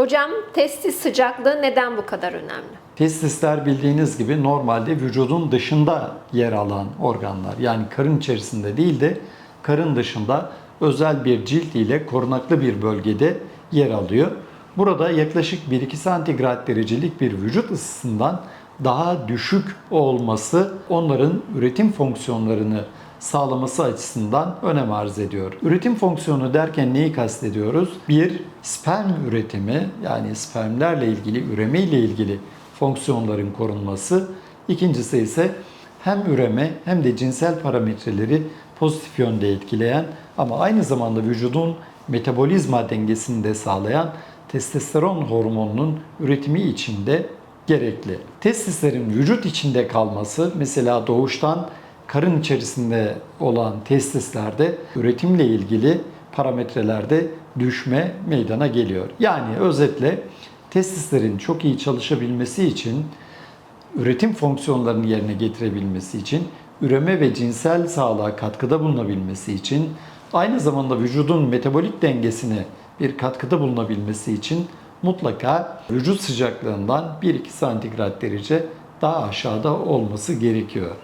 Hocam testis sıcaklığı neden bu kadar önemli? Testisler bildiğiniz gibi normalde vücudun dışında yer alan organlar. Yani karın içerisinde değil de karın dışında özel bir cilt ile korunaklı bir bölgede yer alıyor. Burada yaklaşık 1-2 santigrat derecelik bir vücut ısısından daha düşük olması onların üretim fonksiyonlarını sağlaması açısından önem arz ediyor. Üretim fonksiyonu derken neyi kastediyoruz? Bir, sperm üretimi yani spermlerle ilgili, üreme ile ilgili fonksiyonların korunması. İkincisi ise hem üreme hem de cinsel parametreleri pozitif yönde etkileyen ama aynı zamanda vücudun metabolizma dengesini de sağlayan testosteron hormonunun üretimi için de gerekli. Testislerin vücut içinde kalması mesela doğuştan karın içerisinde olan testislerde üretimle ilgili parametrelerde düşme meydana geliyor. Yani özetle testislerin çok iyi çalışabilmesi için üretim fonksiyonlarını yerine getirebilmesi için, üreme ve cinsel sağlığa katkıda bulunabilmesi için, aynı zamanda vücudun metabolik dengesine bir katkıda bulunabilmesi için mutlaka vücut sıcaklığından 1-2 santigrat derece daha aşağıda olması gerekiyor.